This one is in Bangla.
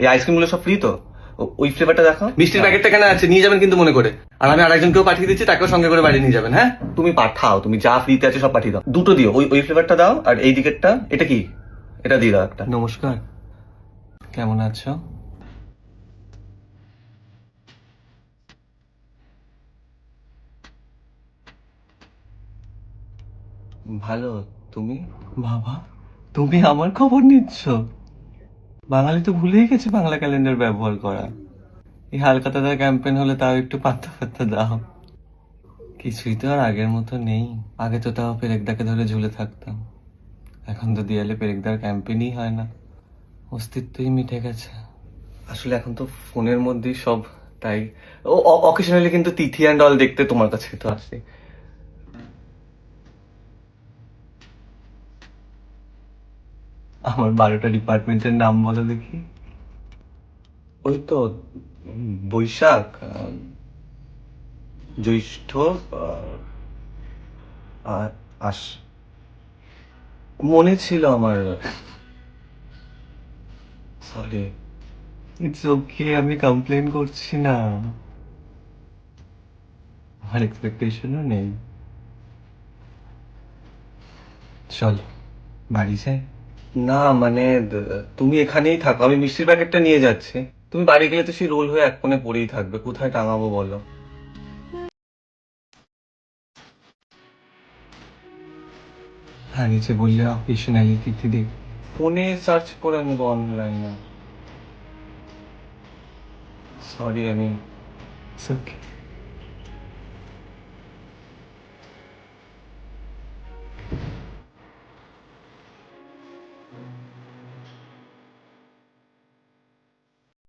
এই আইসক্রিমগুলো সব ফ্রি তো? ওই ফ্লেভারটা দেখো মিষ্টির প্যাকেটটা কেন আছে নিয়ে যাবেন কিন্তু মনে করে। আর আমি আরেকজনকেও পাঠিয়ে দিচ্ছি তাকেও সঙ্গে করে বাড়ি নিয়ে যাবেন হ্যাঁ? তুমি পাঠাও তুমি যা ফ্রিতে আছে সব পাঠিয়ে দাও। দুটো দিও ওই ওই ফ্লেভারটা দাও আর এই দিকেরটা এটা কি? এটা দিয়ে দাও একটা। নমস্কার। কেমন আছো? ভালো তুমি? বাবা তুমি আমার খবর নিচ্ছ? বাঙালি তো ভুলেই গেছে বাংলা ক্যালেন্ডার ব্যবহার করা। এই হালকাতাদার ক্যাম্পেন হলে তাও একটু পাত্তা পাত্তা দাও। কিছুই তো আর আগের মতো নেই। আগে তো তাও পেরেকদাকে ধরে ঝুলে থাকতাম। এখন তো দেয়ালে পেরেকদার ক্যাম্পেনই হয় না। অস্তিত্বই মিটে গেছে। আসলে এখন তো ফোনের মধ্যেই সব, তাই। ও অকেশনালি কিন্তু তিথি অ্যান্ড অল দেখতে তোমার কাছে তো আসে। আমার বারোটা ডিপার্টমেন্টের নাম বলো দেখি। ওই তো, বৈশাখ জ্যৈষ্ঠ আর আস মনে ছিল আমার সরি ইটস ওকে আমি কমপ্লেন করছি না। আমার এক্সপেকটেশনও নেই। চল, বাড়ি যাই। না মানে দ- তুমি এখানেই থাকো আমি মিষ্টির প্যাকেটটা নিয়ে যাচ্ছি। তুমি বাড়ি গেলে তো সেই রোল হয়ে এক কোণে পড়েই থাকবে কোথায় টাঙাবো বলো? হ্যাঁ নিচে বললে অকেশনালি তিথি দেখ ফোনে সার্চ করে নেব অনলাইনে সরি আমি ওকে